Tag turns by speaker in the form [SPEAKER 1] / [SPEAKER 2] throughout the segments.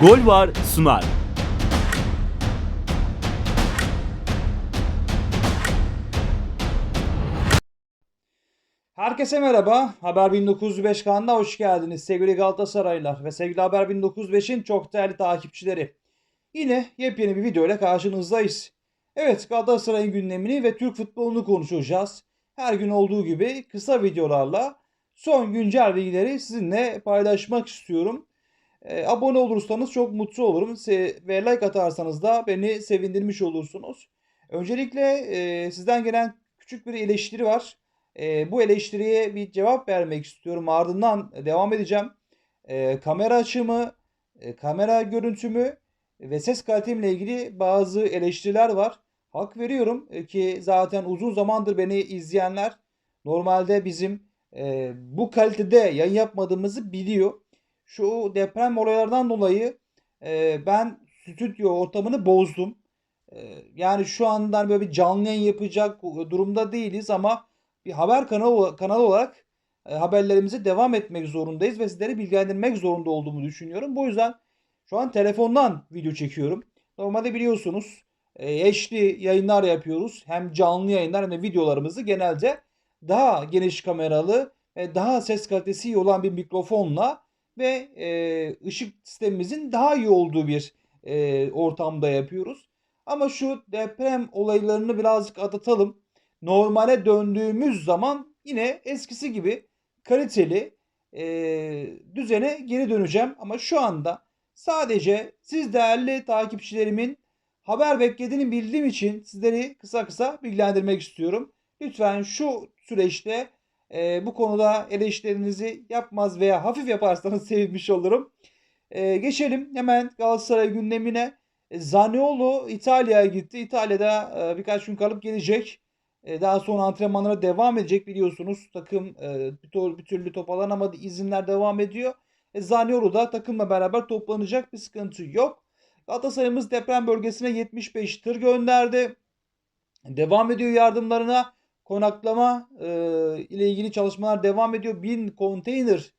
[SPEAKER 1] Gol var sunar.
[SPEAKER 2] Herkese merhaba. Haber 1905 kanalına hoş geldiniz sevgili Galatasaraylılar ve sevgili Haber 1905'in çok değerli takipçileri. Yine yepyeni bir video ile karşınızdayız. Evet Galatasaray'ın gündemini ve Türk futbolunu konuşacağız. Her gün olduğu gibi kısa videolarla son güncel bilgileri sizinle paylaşmak istiyorum. Ee, abone olursanız çok mutlu olurum Se- ve like atarsanız da beni sevindirmiş olursunuz. Öncelikle e, sizden gelen küçük bir eleştiri var. E, bu eleştiriye bir cevap vermek istiyorum. Ardından devam edeceğim. E, kamera açımı, e, kamera görüntümü ve ses kalitemle ilgili bazı eleştiriler var. Hak veriyorum e, ki zaten uzun zamandır beni izleyenler normalde bizim e, bu kalitede yayın yapmadığımızı biliyor. Şu deprem olaylardan dolayı e, ben stüdyo ortamını bozdum. E, yani şu andan böyle bir canlı yayın yapacak durumda değiliz ama bir haber kanalı kanalı olarak e, haberlerimize devam etmek zorundayız ve sizleri bilgilendirmek zorunda olduğumu düşünüyorum. Bu yüzden şu an telefondan video çekiyorum. Normalde biliyorsunuz e, HD yayınlar yapıyoruz. Hem canlı yayınlar hem de videolarımızı genelde daha geniş kameralı ve daha ses kalitesi iyi olan bir mikrofonla ve e, ışık sistemimizin daha iyi olduğu bir e, ortamda yapıyoruz. Ama şu deprem olaylarını birazcık atlatalım normale döndüğümüz zaman yine eskisi gibi kaliteli e, düzene geri döneceğim. Ama şu anda sadece siz değerli takipçilerimin haber beklediğini bildiğim için sizleri kısa kısa bilgilendirmek istiyorum. Lütfen şu süreçte e, bu konuda eleştirinizi yapmaz veya hafif yaparsanız sevinmiş olurum. E, geçelim hemen Galatasaray gündemine. E, Zaniolo İtalya'ya gitti. İtalya'da e, birkaç gün kalıp gelecek. E, Daha sonra antrenmanlara devam edecek biliyorsunuz. Takım e, bir, türlü toparlanamadı. izinler devam ediyor. E, Zaniolo da takımla beraber toplanacak bir sıkıntı yok. Galatasaray'ımız deprem bölgesine 75 tır gönderdi. Devam ediyor yardımlarına. Konaklama e, ile ilgili çalışmalar devam ediyor. 1000 konteyner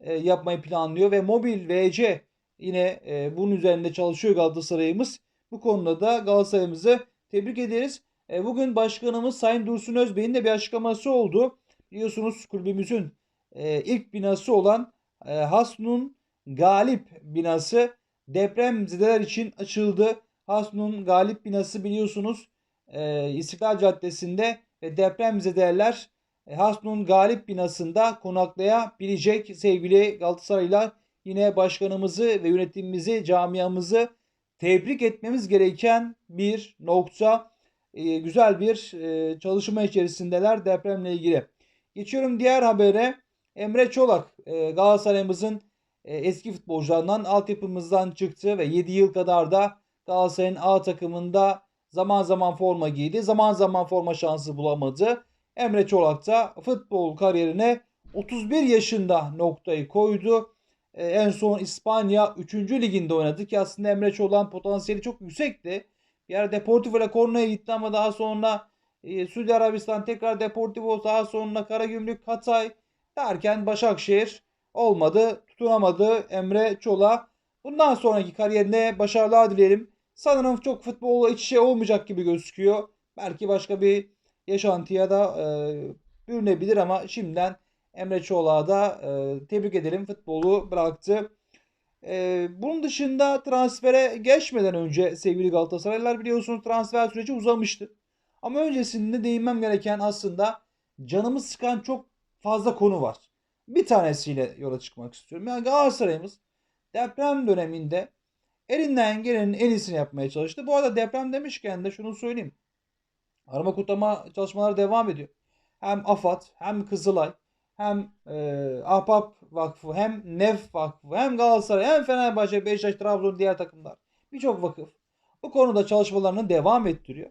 [SPEAKER 2] e, yapmayı planlıyor ve mobil VC yine e, bunun üzerinde çalışıyor Galatasaray'ımız. Bu konuda da Galatasaray'ımızı tebrik ederiz. E, Bugün başkanımız Sayın Dursun Özbey'in de bir açıklaması oldu. Biliyorsunuz kulübümüzün e, ilk binası olan e, Hasnun Galip binası depremzedeler için açıldı. Hasnun Galip binası biliyorsunuz e, İstiklal Caddesi'nde ve depremzedeler e, Hasnun Galip binasında konaklayabilecek sevgili Galatasaraylılar. Yine başkanımızı ve yönetimimizi, camiamızı tebrik etmemiz gereken bir nokta e, güzel bir e, çalışma içerisindeler depremle ilgili. Geçiyorum diğer habere. Emre Çolak e, Galatasaray'ımızın e, eski futbolcularından altyapımızdan çıktı ve 7 yıl kadar da Galatasaray'ın A takımında zaman zaman forma giydi. Zaman zaman forma şansı bulamadı. Emre Çolak da futbol kariyerine 31 yaşında noktayı koydu. E, en son İspanya 3. liginde oynadı ki aslında Emre Çolak'ın potansiyeli çok yüksekti. Ara Deportivo La Coruña'ya gitti ama daha sonra e, Suudi Arabistan tekrar Deportivo daha sonra Karagümrük Hatay derken Başakşehir olmadı. Tutunamadı Emre Çola. Bundan sonraki kariyerine başarılar dilerim. Sanırım çok futbolla iç içe olmayacak gibi gözüküyor. Belki başka bir yaşantıya da e, bürünebilir ama şimdiden Emre Çolak'a da e, tebrik edelim. Futbolu bıraktı. Ee, bunun dışında transfere geçmeden önce sevgili Galatasaraylılar biliyorsunuz transfer süreci uzamıştı. Ama öncesinde değinmem gereken aslında canımı sıkan çok fazla konu var. Bir tanesiyle yola çıkmak istiyorum. Yani Galatasaray'ımız deprem döneminde elinden gelenin en iyisini yapmaya çalıştı. Bu arada deprem demişken de şunu söyleyeyim. Arama kurtarma çalışmaları devam ediyor. Hem AFAD hem Kızılay hem e, Ahbap Vakfı hem Nef Vakfı hem Galatasaray hem Fenerbahçe, Beşiktaş, Trabzon diğer takımlar birçok vakıf bu konuda çalışmalarını devam ettiriyor.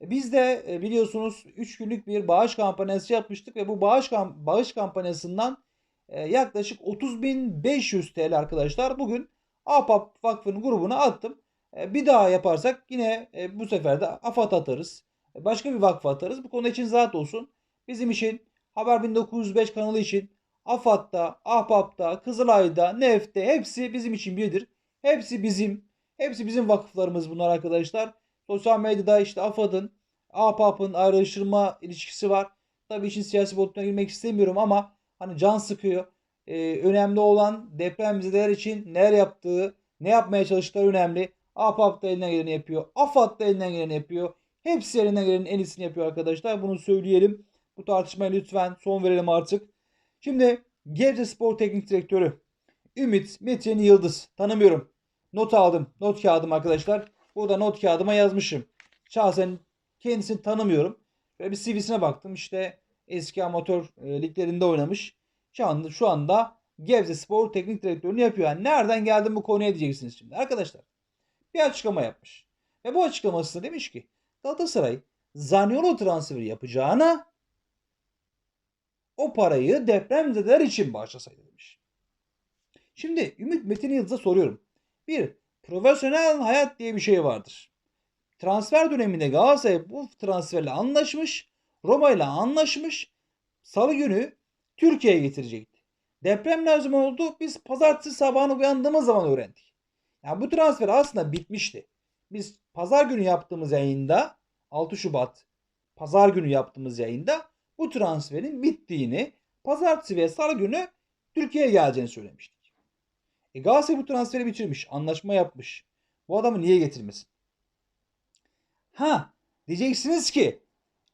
[SPEAKER 2] E, Biz de e, biliyorsunuz 3 günlük bir bağış kampanyası yapmıştık ve bu bağış kam- bağış kampanyasından e, yaklaşık 30.500 TL arkadaşlar bugün Ahbap Vakfı'nın grubuna attım. E, Bir daha yaparsak yine e, bu sefer de AFAD atarız. E, Başka bir vakfa atarız. Bu konu için zaten olsun. Bizim için Haber 1905 kanalı için AFAD'da, Ahbap'ta, Kızılay'da, Nef'te hepsi bizim için birdir. Hepsi bizim. Hepsi bizim vakıflarımız bunlar arkadaşlar. Sosyal medyada işte AFAD'ın, APAP'ın ayrıştırma ilişkisi var. Tabii işin siyasi boyutuna girmek istemiyorum ama hani can sıkıyor. Ee, önemli olan depremzedeler için neler yaptığı, ne yapmaya çalıştıkları önemli. APAP da elinden geleni yapıyor. AFAD da elinden geleni yapıyor. Hepsi elinden gelenin en iyisini yapıyor arkadaşlar. Bunu söyleyelim. Bu tartışmaya lütfen son verelim artık. Şimdi Gebze Spor Teknik Direktörü Ümit Metin Yıldız. Tanımıyorum. Not aldım. Not kağıdım arkadaşlar. Burada not kağıdıma yazmışım. Şahsen kendisini tanımıyorum. Böyle bir CV'sine baktım. İşte eski amatör e, liglerinde oynamış. Şu anda, şu anda Gebze Spor Teknik Direktörünü yapıyor. Yani nereden geldim bu konuya diyeceksiniz şimdi. Arkadaşlar bir açıklama yapmış. Ve bu açıklamasında demiş ki Galatasaray Zaniolo transferi yapacağına o parayı depremzedeler için bağışlasaydı demiş. Şimdi Ümit Metin Yıldız'a soruyorum. Bir, profesyonel hayat diye bir şey vardır. Transfer döneminde Galatasaray bu transferle anlaşmış. Roma ile anlaşmış. Salı günü Türkiye'ye getirecekti. Deprem ne zaman oldu? Biz pazartesi sabahına uyandığımız zaman öğrendik. Yani bu transfer aslında bitmişti. Biz pazar günü yaptığımız yayında 6 Şubat pazar günü yaptığımız yayında bu transferin bittiğini pazartesi ve salı günü Türkiye'ye geleceğini söylemiştik. E Galatasaray bu transferi bitirmiş. Anlaşma yapmış. Bu adamı niye getirmesin? Ha diyeceksiniz ki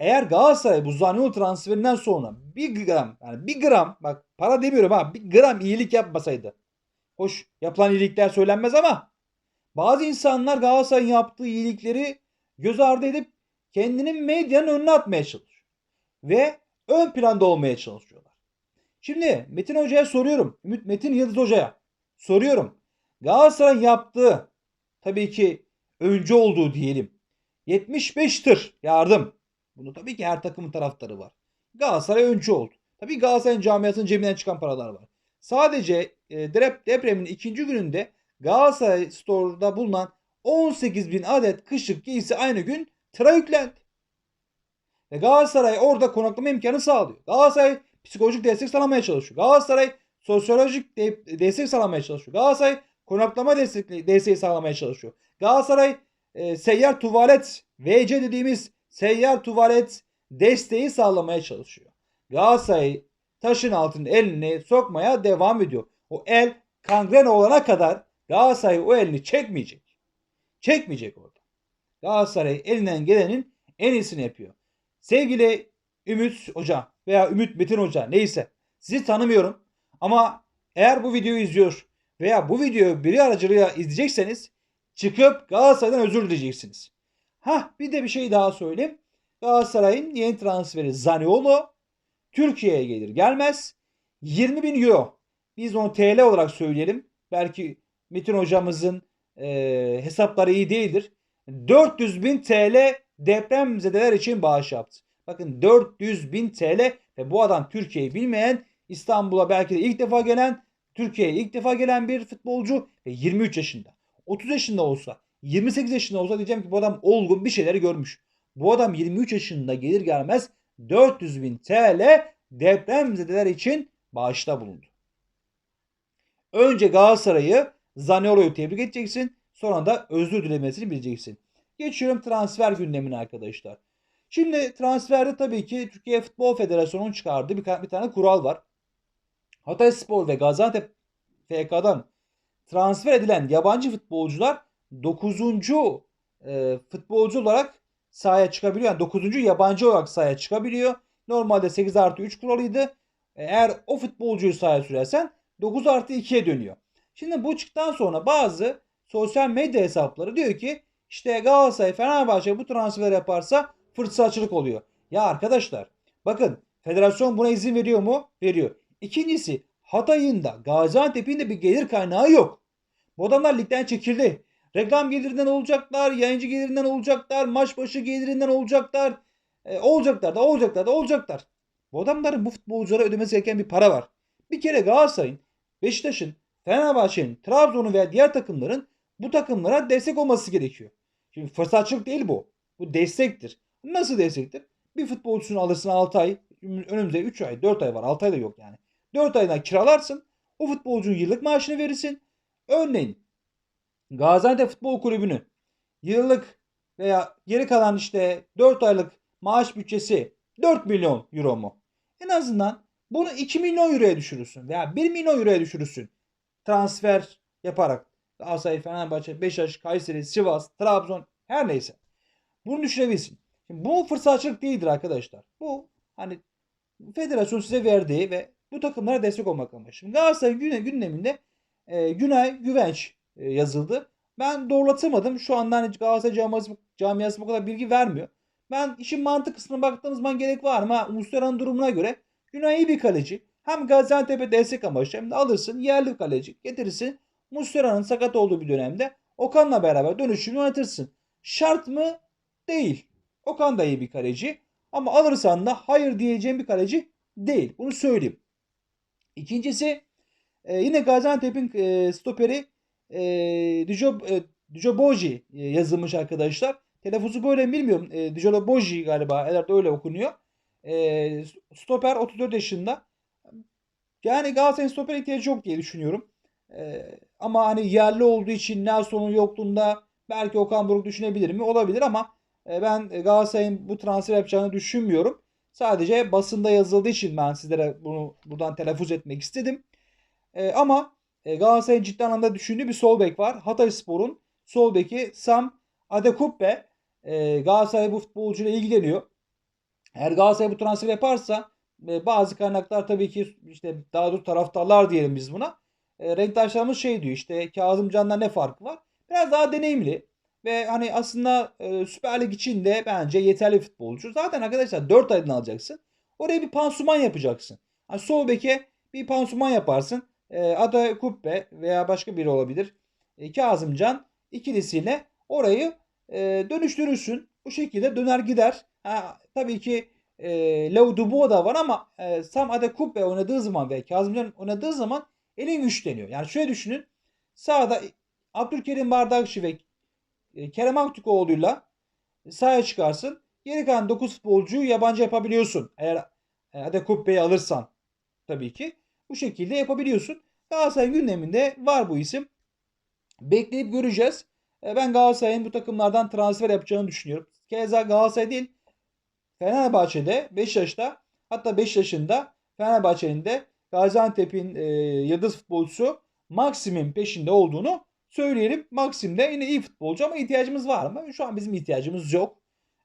[SPEAKER 2] eğer Galatasaray bu Zaniolo transferinden sonra bir gram yani bir gram bak para demiyorum ha bir gram iyilik yapmasaydı. Hoş yapılan iyilikler söylenmez ama bazı insanlar Galatasaray'ın yaptığı iyilikleri göz ardı edip kendinin medyanın önüne atmaya çalışıyor. Ve ön planda olmaya çalışıyorlar. Şimdi Metin Hoca'ya soruyorum. Ümit Metin Yıldız Hoca'ya soruyorum. Galatasaray'ın yaptığı tabii ki öncü olduğu diyelim. 75 tır yardım. Bunu tabii ki her takımın taraftarı var. Galatasaray öncü oldu. Tabii Galatasaray'ın camiasının cebinden çıkan paralar var. Sadece e, depremin ikinci gününde Galatasaray Store'da bulunan 18 bin adet kışlık giysi aynı gün tıra yüklendi. Ve Galatasaray orada konaklama imkanı sağlıyor. Galatasaray psikolojik destek sağlamaya çalışıyor. Galatasaray sosyolojik de- destek sağlamaya çalışıyor. Galatasaray konaklama destek, desteği sağlamaya çalışıyor. Galatasaray e, seyyar tuvalet VC dediğimiz seyyar tuvalet desteği sağlamaya çalışıyor. Galatasaray taşın altında elini sokmaya devam ediyor. O el kangren olana kadar Galatasaray o elini çekmeyecek. Çekmeyecek orada. Galatasaray elinden gelenin en iyisini yapıyor. Sevgili Ümit Hoca veya Ümit Metin Hoca neyse sizi tanımıyorum ama eğer bu videoyu izliyor veya bu videoyu biri aracılığıyla izleyecekseniz çıkıp Galatasaray'dan özür dileyeceksiniz. Ha bir de bir şey daha söyleyeyim. Galatasaray'ın yeni transferi Zaniolo Türkiye'ye gelir gelmez 20 bin euro. Biz onu TL olarak söyleyelim. Belki Metin hocamızın e, hesapları iyi değildir. 400 bin TL depremzedeler için bağış yaptı. Bakın 400 bin TL ve bu adam Türkiye'yi bilmeyen İstanbul'a belki de ilk defa gelen Türkiye'ye ilk defa gelen bir futbolcu ve 23 yaşında. 30 yaşında olsa 28 yaşında olsa diyeceğim ki bu adam olgun bir şeyleri görmüş. Bu adam 23 yaşında gelir gelmez 400 bin TL depremzedeler için bağışta bulundu. Önce Galatasaray'ı Zaniolo'yu tebrik edeceksin. Sonra da özür dilemesini bileceksin. Geçiyorum transfer gündemine arkadaşlar. Şimdi transferde tabii ki Türkiye Futbol Federasyonu'nun çıkardığı bir, bir tane kural var. Hatay Spor ve Gaziantep FK'dan transfer edilen yabancı futbolcular 9. E, futbolcu olarak sahaya çıkabiliyor. Yani 9. yabancı olarak sahaya çıkabiliyor. Normalde 8 artı 3 kuralıydı. Eğer o futbolcuyu sahaya sürersen 9 artı 2'ye dönüyor. Şimdi bu çıktıktan sonra bazı sosyal medya hesapları diyor ki işte Galatasaray Fenerbahçe bu transfer yaparsa fırsatçılık oluyor. Ya arkadaşlar bakın federasyon buna izin veriyor mu? Veriyor. İkincisi Hatay'ın da Gaziantep'in de bir gelir kaynağı yok. Bu adamlar ligden çekildi. Reklam gelirinden olacaklar, yayıncı gelirinden olacaklar, maç başı gelirinden olacaklar. E, olacaklar da olacaklar da olacaklar. Bu adamların bu futbolculara ödemesi gereken bir para var. Bir kere Galatasaray'ın, Beşiktaş'ın, Fenerbahçe'nin, Trabzon'un veya diğer takımların bu takımlara destek olması gerekiyor. Şimdi fırsatçılık değil bu. Bu destektir. Nasıl destektir? Bir futbolcusunu alırsın 6 ay. Önümüzde 3 ay, 4 ay var. 6 ay da yok yani. 4 aydan kiralarsın. O futbolcunun yıllık maaşını verirsin. Örneğin Gaziantep Futbol Kulübü'nün yıllık veya geri kalan işte 4 aylık maaş bütçesi 4 milyon euro mu? En azından bunu 2 milyon euroya düşürürsün veya 1 milyon euroya düşürürsün. Transfer yaparak. Galatasaray, Fenerbahçe, Beşiktaş, Kayseri, Sivas, Trabzon her neyse. Bunu düşürebilsin. Şimdi bu fırsatçılık değildir arkadaşlar. Bu hani federasyon size verdiği ve bu takımlara destek olmak amaçlı. Şimdi Galatasaray gündeminde e, Günay Güvenç yazıldı. Ben doğrulatamadım. Şu anda hani Galatasaray camiası, camiası bu kadar bilgi vermiyor. Ben işin mantık kısmına baktığımız zaman gerek var mı? Muslera'nın durumuna göre Günay iyi bir kaleci. Hem Gaziantep'e destek amaçlı hem de alırsın yerli kaleci getirirsin. Muslera'nın sakat olduğu bir dönemde Okan'la beraber dönüşümü yönetirsin. Şart mı? Değil. Okan da iyi bir kaleci. Ama alırsan da hayır diyeceğim bir kaleci değil. Bunu söyleyeyim. İkincisi e, yine Gaziantep'in e, stoperi e, Dijo, e, Dijoboji yazılmış arkadaşlar. Telaffuzu böyle mi bilmiyorum. E, Dijoboji galiba. Herhalde öyle okunuyor. E, stoper 34 yaşında. Yani Galatasaray'ın stoper ihtiyacı yok diye düşünüyorum. E, ama hani yerli olduğu için Nelson'un yokluğunda belki Okan Buruk düşünebilir mi? Olabilir ama e, ben Galatasaray'ın bu transfer yapacağını düşünmüyorum. Sadece basında yazıldığı için ben sizlere bunu buradan telaffuz etmek istedim. E, ama e, Galatasaray'ın ciddi anlamda düşündüğü bir sol bek var. Hatayspor'un sol beki Sam Adekubbe. E, Galatasaray bu futbolcuyla ilgileniyor. Eğer Galatasaray bu transfer yaparsa e, bazı kaynaklar tabii ki işte daha doğrusu taraftarlar diyelim biz buna. E, renktaşlarımız şey diyor işte Kazımcan'la ne farkı var? Biraz daha deneyimli. Ve hani aslında e, Süper Lig için de bence yeterli futbolcu. Zaten arkadaşlar 4 aydan alacaksın. Oraya bir pansuman yapacaksın. Yani sol beke bir pansuman yaparsın. E, Ada Kubbe veya başka biri olabilir. E, Kazımcan ikilisiyle orayı e, dönüştürürsün. Bu şekilde döner gider. Ha, tabii ki e, Leo Dubois da var ama e, Sam Adekubbe oynadığı zaman ve Kazımcan oynadığı zaman elin güçleniyor. Yani şöyle düşünün. Sağda Abdülkerim Bardakçı ve e, Kerem Aktürkoğlu'yla sahaya çıkarsın. Geri kalan 9 futbolcuyu yabancı yapabiliyorsun. Eğer e, Adekubbe'yi alırsan tabii ki. Bu şekilde yapabiliyorsun. Galatasaray gündeminde var bu isim. Bekleyip göreceğiz. E, ben Galatasaray'ın bu takımlardan transfer yapacağını düşünüyorum. Keza Galatasaray değil Fenerbahçe'de Beşiktaş'ta hatta Beşiktaş'ında Fenerbahçe'nin de Gaziantep'in e, yıldız futbolcusu Maksim'in peşinde olduğunu söyleyelim. Maxim de yine iyi futbolcu ama ihtiyacımız var mı? Şu an bizim ihtiyacımız yok.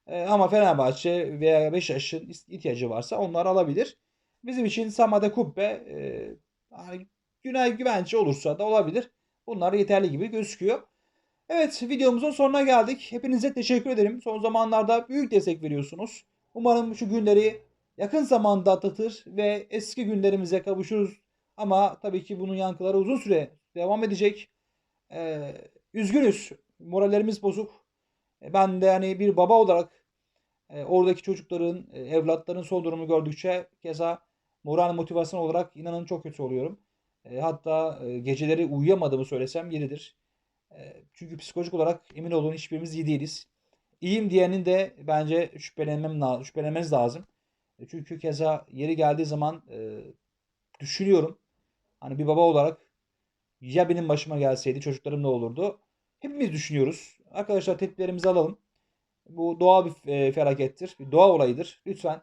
[SPEAKER 2] E, ama Fenerbahçe veya Beşiktaş'ın ihtiyacı varsa onlar alabilir. Bizim için Samada Kubbe e, hani Günay Güvenci olursa da olabilir. Bunlar yeterli gibi gözüküyor. Evet videomuzun sonuna geldik. Hepinize teşekkür ederim. Son zamanlarda büyük destek veriyorsunuz. Umarım şu günleri yakın zamanda atlatır ve eski günlerimize kavuşuruz. Ama tabii ki bunun yankıları uzun süre devam edecek. Ee, üzgünüz. Morallerimiz bozuk. E, Ben de hani bir baba olarak e, oradaki çocukların, e, evlatların son durumunu gördükçe keza moral motivasyon olarak inanın çok kötü oluyorum. E, hatta e, geceleri uyuyamadığımı söylesem yeridir. E, çünkü psikolojik olarak emin olun hiçbirimiz iyi değiliz. İyiyim diyenin de bence şüphelenmem şüphelenmeniz lazım. E, çünkü keza yeri geldiği zaman e, düşünüyorum. Hani bir baba olarak ya benim başıma gelseydi çocuklarım ne olurdu? Hepimiz düşünüyoruz. Arkadaşlar tedbirlerimizi alalım. Bu doğal bir e, felakettir. Bir doğa olayıdır. Lütfen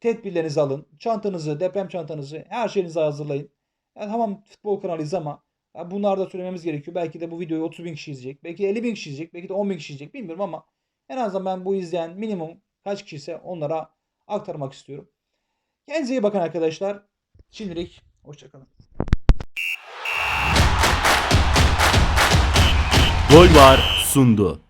[SPEAKER 2] tedbirlerinizi alın. Çantanızı, deprem çantanızı, her şeyinizi hazırlayın. Yani tamam futbol kanalıyız ama ya bunlar söylememiz gerekiyor. Belki de bu videoyu 30 bin kişi izleyecek. Belki 50 bin kişi izleyecek. Belki de 10 bin kişi izleyecek. Bilmiyorum ama en azından ben bu izleyen minimum kaç kişi ise onlara aktarmak istiyorum. Kendinize iyi bakın arkadaşlar. Şimdilik hoşçakalın.
[SPEAKER 1] Gol var sundu.